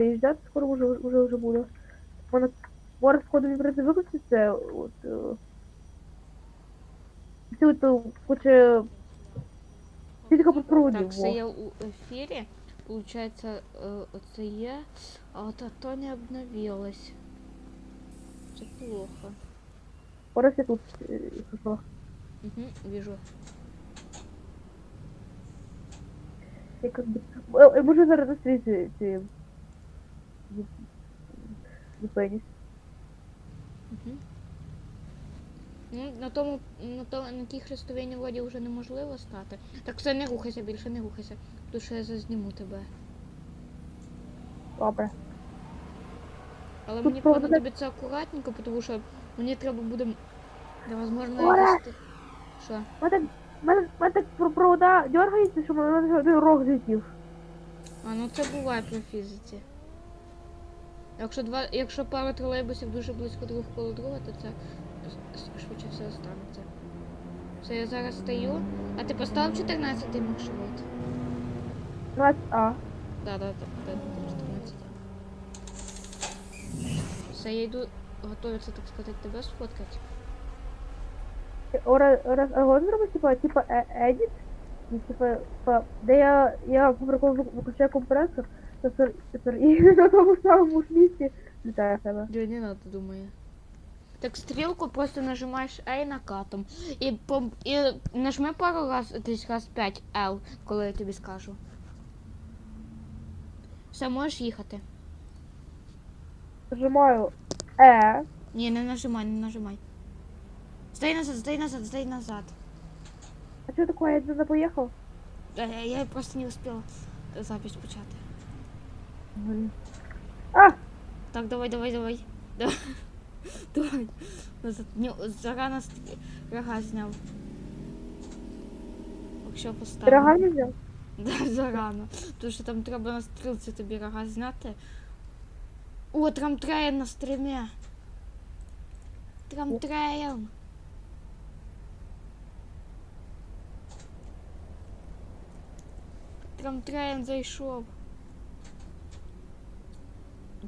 Приїжджати скоро вже, вже, вже буде. Вона зараз прийти виключити це, от, е, Ці от, е, хоче... Тільки по. Так, все я у ефірі. Получається, е, оце є. А от то не обновилось. Це плохо. Зараз я тут, е. Угу, вижу. Я как бы... Е, е, Може зараз на Зупинюсь. Угу. Ну, на тому, на, то, на тій хрестовині воді вже неможливо стати. Так все, не рухайся більше, не рухайся. Тому що я зазніму тебе. Добре. Але мені правда- понадобиться акуратненько, тому що мені треба буде невозможно Оля! вести. Що? Мене так, мене, мене так про- провода дергається, що мене рог злетів. А, ну це буває при фізиці. Якщо два, якщо пара тролейбусів дуже близько друг коло друга, то це швидше все станеться. Все, я зараз стою. А ти поставив 14 маршрут? 12 А. Да, да, да, да, да, 14. Все, я йду готовиться, так сказати, тебе сфоткати. Раз, а можна зробити, типа, типа, е-? Ну, Типа, типа, де я, я виключаю компресор, тепер, тепер і на тому самому ж місці літає в тебе. Да не надо, думаю. Так стрілку просто нажимаєш A накатом. І, по, і нажми пару раз, десь раз 5 L, коли я тобі скажу. Все, можеш їхати. Нажимаю Е. Ні, не нажимай, не нажимай. Стай назад, стай назад, стай назад. А що таке, я не поїхав? Е, Я, я просто не успіла запись почати. А! Так, давай, давай, давай. Давай. Давай. Назад. Ні, зарано ст- рога зняв. Якщо поставив. Пирога не взяв? Да, зарано. Тому що там треба на стрілці тобі рога зняти. О, трамтреєн на стрімі. Трамтреєн. Трамтреєн зайшов.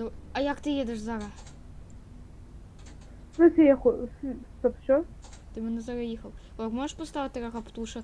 До- А як ти їдеш зараз? Ну, це я. Стоп, що? Ти мене зараз їхав. Рог, можеш поставити рога, тому що е,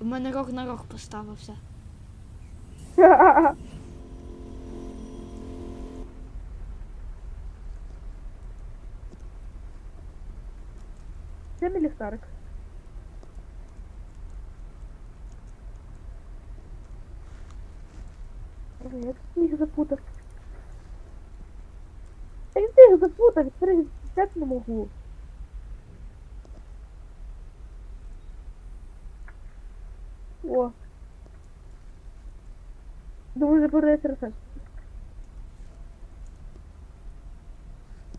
в мене рог на рог поставився. Це мій ліхтарик. Ой, Як ти їх запутав? Як ти їх запутав? Тепер взяти не можу. О. Думаю, запродається рецепт.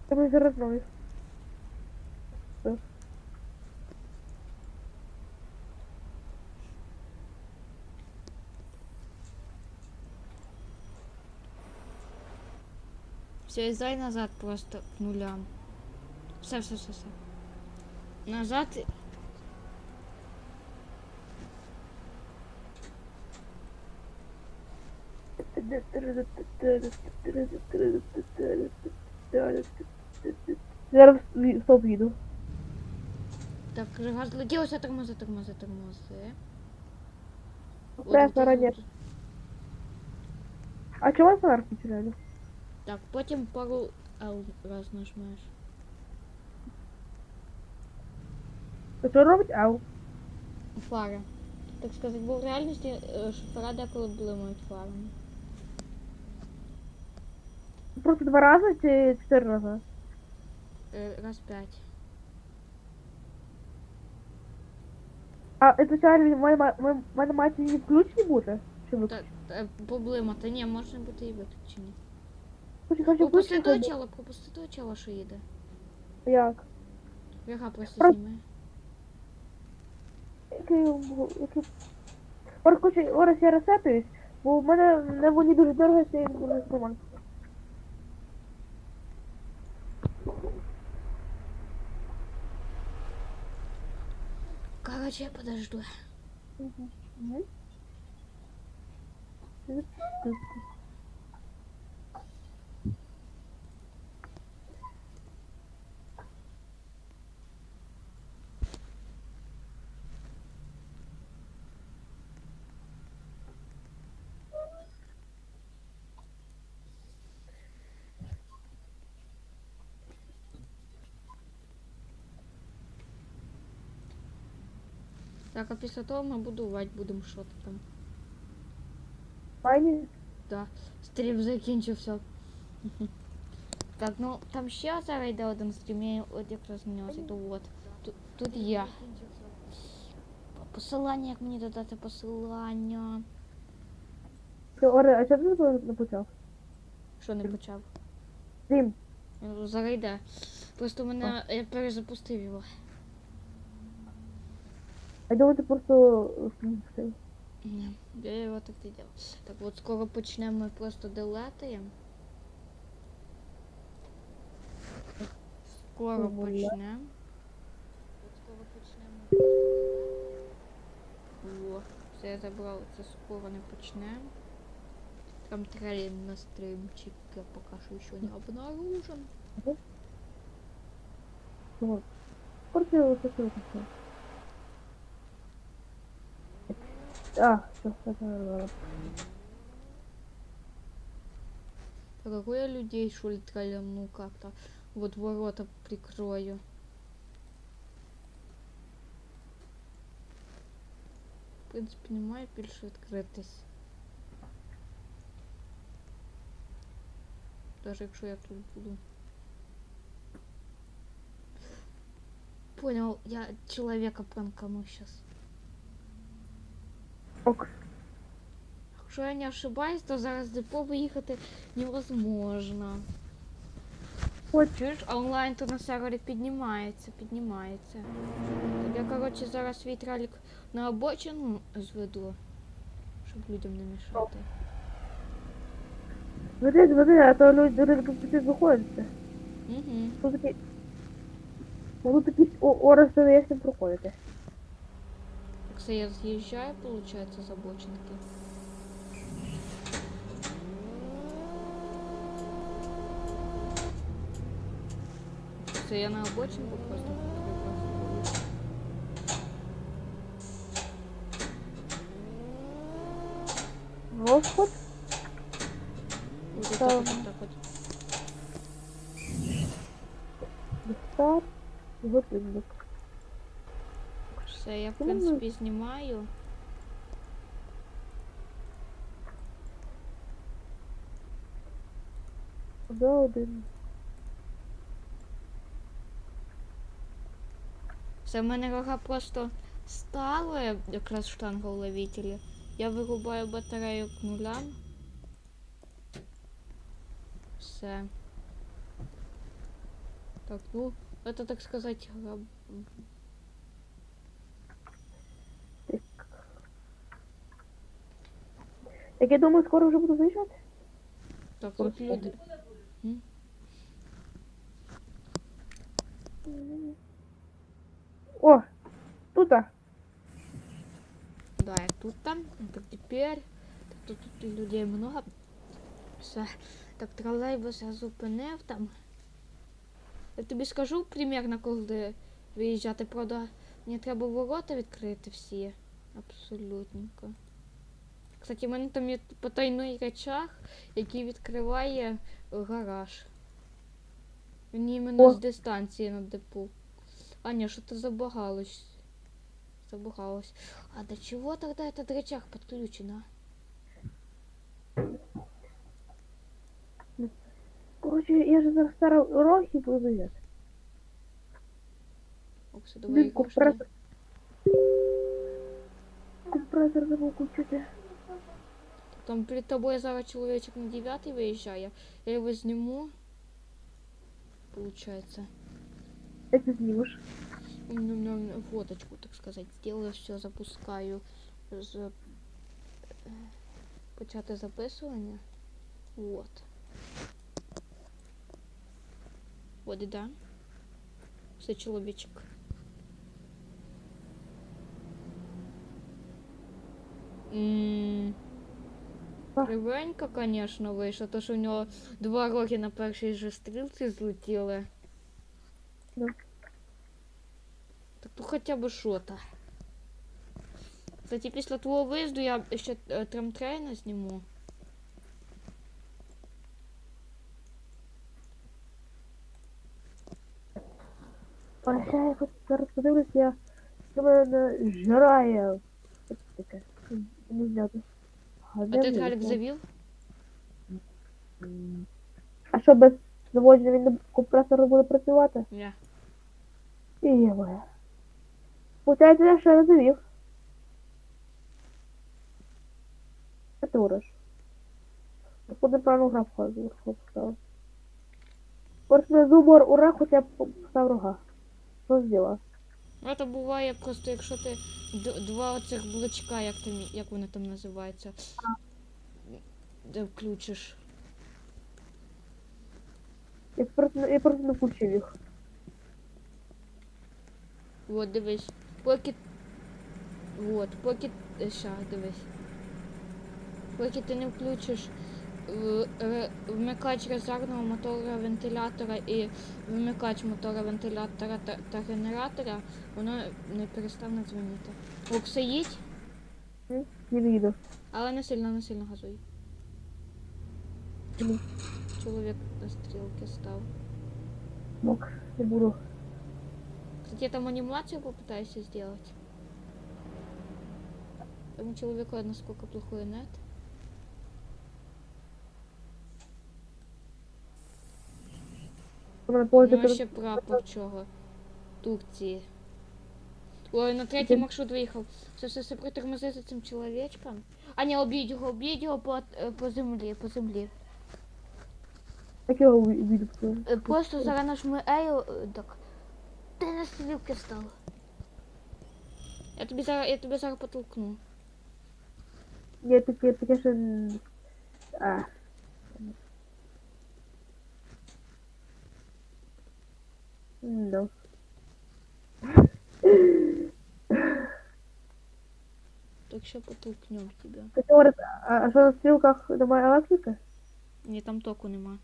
Думаю, зараз новий. Все. Все, і здай назад просто к нулям. Все, все, все, все. Назад. і- Зараз в стоп їду. Так, рога злетілося, тормози, тормози, тормози. От, Пресно от, раніше. от. А чого фонарь включили? Так, потім пару L раз нажмеш. Що робить Ау? Фара. Так сказати, бо в реальності е, шофера деколи блимають фарами. Просто два рази чи чотири рази? Е, Раз п'ять. А ізначально в мене, ма- в не включені бути? Чи ви? Та, та, поблимати. Ні, може бути і виключені. Хочу Пропусти того чела, пропусти того чела, що їде. Як? Рога просто Про- зніми. Який... який... Ор, хочу, ораз я ресетуюсь, бо в мене не вони дуже дорогося і не нормально. Короче, я подожду. Мгм. Так, а після того ми будувати будемо що там. Файні? Да. Стрім закінчився. Так, ну там ще зараз йде один стрім, я от якраз на нього зайду. От. Тут, тут є. Посилання, як мені додати посилання. Оре, а чого ти не почав? Що не почав? Стрім. Ну, Зараз йде. Просто мене я перезапустив його. Я думаю, ти просто. Ні, я його так не делал. Так от скоро почнемо, ми просто делетаємо. Скоро почнемо. От скоро почнемо. просто. О, все я забрав, це скоро не почнемо. Там трейлер на стримчик, я пока що ще не обнаружен. Короче, ось це все. А, все, все, все. Дорогой я людей, что ли, троллямну как-то. Вот ворота прикрою. В принципі, немає більше відкритись. Даже якщо я тут буду. Понял, я человека пранкану сейчас. Ок. Якщо я не ошибаюсь, то зараз депо виїхати невозможно. От. Чуєш, а онлайн то на сервері піднімається, піднімається. Я, коротше, зараз свій тралік на обочину зведу, щоб людям не мішати. Смотри, смотри, а то люди, люди тут виходять. Угу. Тут такі... Ну, тут такі ораси, як там проходити. Так це я з'їжджаю, виходить, з обочинки. Це я на обочинку просто припасую. Розход. Вот это Там. вот так вот. Дістар. Годинник. Все, я в Ну, принципі знімаю. Да, один. Все, в мене рога просто стали, якраз штангоуловителі. Я вирубаю батарею к нулям. Все. Так, ну, это, так сказать, Так я думаю, скоро вже буду заїжджати. Так, тут люди. О, тут. Да, я тут там. Так теперь. Так, тут, тут людей много. Все. Так, тролейбус я зупинив там. Я тобі скажу примерно, коли виїжджати, правда, мені треба ворота відкрити всі. Абсолютненько. Кстати, в мене там є потайний речах, який відкриває гараж. Він іменно О. з дистанції на депо. А, ні, що то забагалось. Забагалось. А до чего тогда этот рычаг подключен, а? Короче, я же зараз старий урок і буду заїжджати. Окса, Блін, давай компресор. Компресор забув включити. Там перед тобой зараз человечек на девятый выезжая. Я его сниму. Получается. Як ти знімеш? М-м-м, Фоточку, так сказать. Сделаю все, запускаю. З... е, Почати записування. Вот. Вот, да. Все чоловічок. М, А. Кривенько, конечно, вийшло, то що у нього два роки на першій же стрілці злетіли. Да. Так то хоча б що-то. Кстати, після твого виїзду я ще е, трамтрейна зніму. А я хоч зараз подивлюсь, я мене жирає. Таке? Не зняти. А ти тралік завів? А що без заводження він компресор буде працювати? Ні. І є моя. Получається, я ще не завів. Що ти уриш? Походу правильно граф поставив. Просто зубор ура, хоча б постав рога. Що зробила? Ну, це буває просто, якщо ти два оцих блочка, як там, як вони там називаються, де включиш. Я просто, я просто не включив їх. От, дивись. Поки. От, поки. е, Ща, дивись. Поки ти не включиш вмикач резервного мотора вентилятора і вмикач мотора вентилятора та, та генератора, воно не перестане дзвонити. Окса їдь, відео. але не сильно, не сильно газуй. Мгм. Чоловік на стрілки став. Мок, не буду. Кстати, я там анимацию попытаюсь сделать. Тому человеку насколько плохой нет. У мене У польза нього ще прапор чого. Турції. Ой, на третій Ти- маршрут виїхав. Все, все, все притормози за цим чоловічком. А не, об'їдь його, об'їдь його по, е, по землі, по землі. Як його відео? Е, Просто зараз нажми Ею, е, так. Ти на стрілки став. Я тобі зараз, я тебе зараз потолкну. Є таке, таке ще... н- А. Ну. Так що потолкнем. Ти говориш, а, що на стрілках немає електрики? Ні, там току нема.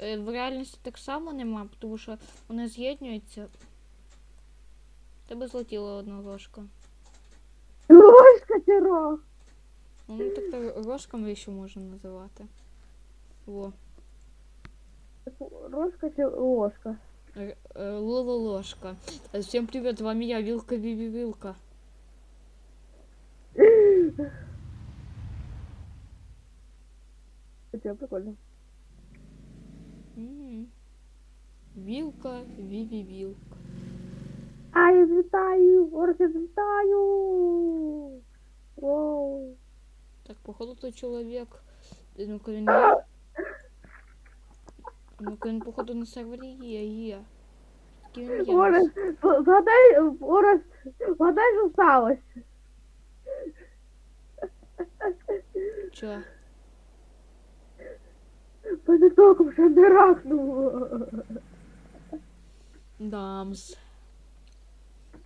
Е, В реальності так само нема, тому що вони з'єднуються. Тебе злетіла одна рожка. Ложка тіра! Ну так то рожками ще можна називати. Во. Ложка чи ложка? Р- е, Лола ложка. Е, Всем привет, с вами я, Вилка Виви Вилка. Це прикольно. М. Вилка Виви Вилка. А, я злітаю! Орс, я злітаю! Воу! Так, походу той чоловік. е, Ну-ка Ну-ка він, походу, на сервері є, є. Такий він є. Орес, згадай, Орес, згадай, що сталося. Чо? Мене током ще не рахнуло. Дамс.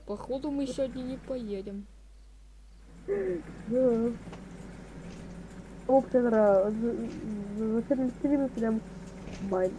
Походу мы сегодня не поедем. Да. Оптера, за 14 минут прям майн.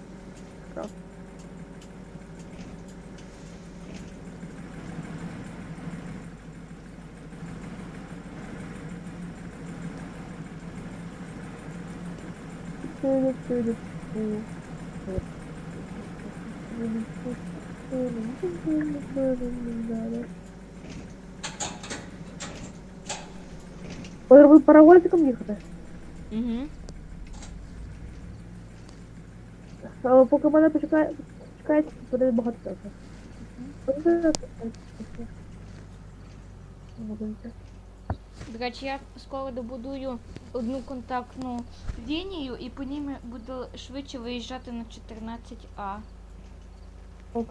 Ой, паровозиком їхати. Угу. А поки мене почекає, чекають, буде багато часу. До речі, я скоро добудую одну контактну лінію і по ній буду швидше виїжджати на 14А. Ок.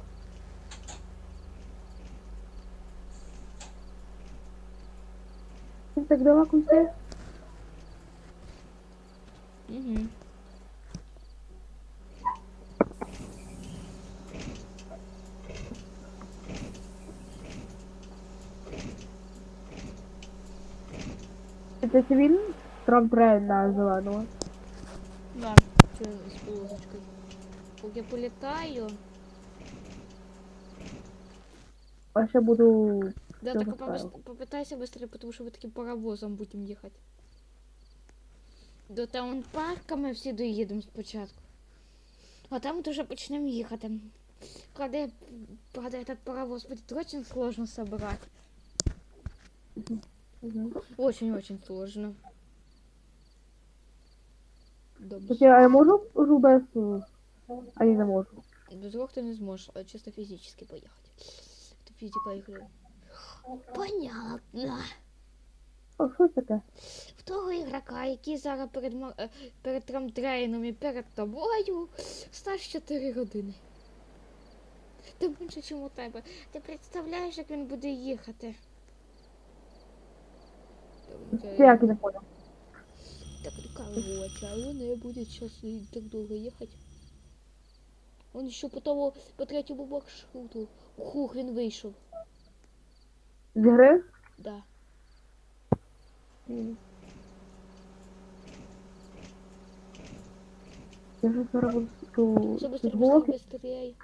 Так далеко йде. Угу. Це він Трамп на зеленого. Да, це з полосочкою. Поки я політаю. А ще буду... Да, Всё, так поставил. попос- попытайся быстрее, потому что мы таким паровозом будем ехать. До таунпарка ми всі доїдемо спочатку. А там от уже почнемо їхати. Правда, правда, этот паровоз будет очень сложно собрать. Мгм. Очень-очень сложно. Добре. Кстати, а я можу вже без... е, А я не можу. Без рук ты не сможешь, а чисто физически поехать. Это физика игры. Понятно. О, що це таке? В того ігрока, який зараз перед, ма- е, перед трамтрейном і перед тобою, стаж 4 години. Ти менше, ніж у тебе. Ти представляєш, як він буде їхати? Я не понял. Так, короче, а он и будет сейчас и так долго ехать. Он еще по тому, по третьему маршруту. Хух, він вийшов. З гри? Да. Я ж зараз ту- Все быстрее, быстрее, быстрее.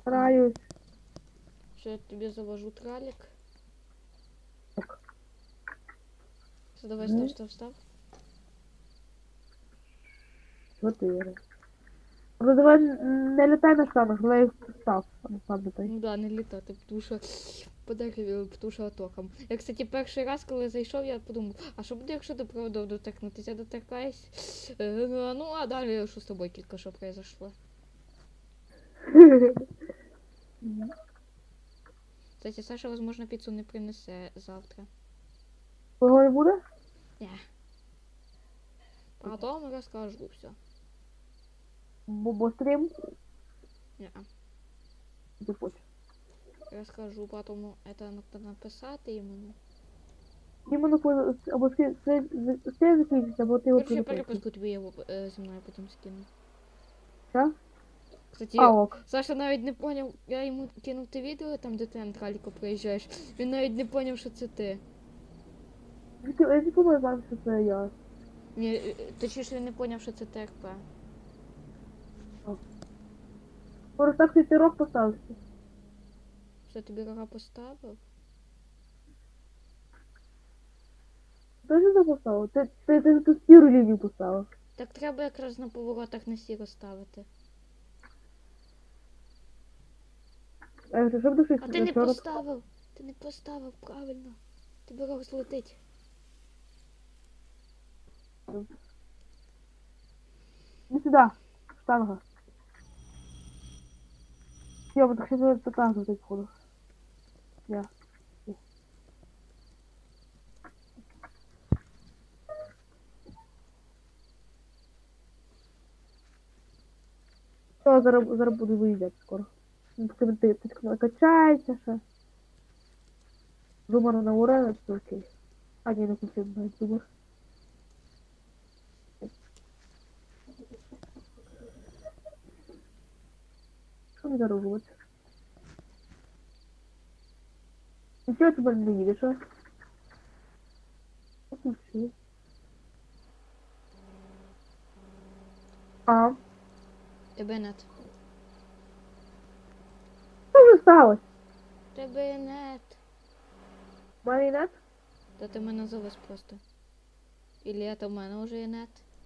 стараюсь. Все, я тебе завожу тралик. Так. Все, давай, Мгм. став, став, став. Чотири. Ну давай не літай на самих, але їх став. Ну да, не літати, тому що подарив, тому що током. Я, кстати, перший раз, коли зайшов, я подумав, а що буде, якщо до проводов доторкнутися, доторкаюсь. Е, ну, Ну, а далі, що з тобою тільки що произошло. Кстати, Саша, возможно, піцу не принесе завтра. Кого не буде? Потом розкажу все. Бо, бо стрім, Не, ти хочеш. розкажу потом это надо написати іменно. Іменно коли або все закінчиться, або ти його Короче, я приліпиш. переписку тобі його е, зі мною потім скину. Що? Кстати, А, ок. Саша навіть не поняв, я йому кинув те відео, там де ти на траліку приїжджаєш. Він навіть не поняв, що це ти. Я не- думаю, вам, що це я. Ні, е, точніше він не поняв, що це ТРП. Просто так ти рок поставився. Що тобі рога поставив? Ти ж не поставив? Ти, ти, ти, ти сіру лінію поставив. Так треба якраз на поворотах на сіро ставити. А я кажу, що А ти не поставив! Ти не поставив правильно. Тебе рог злетить. Не сюди. Штанга. Я буду хотіти показувати походу. Я. Все, зараз, зараз буду виїжджати скоро. Ну, Ти, ти, ти, ти качається ще. Зумер на ура, все окей. А, ні, не включив навіть зумер. Що мені зараз робити? Нічого тебе не їдеш, а? Включи. А, Тебе нет. Сталося? Тебе нет. Марінет? Та ти мене завез просто. Ілі це в мене вже є нет.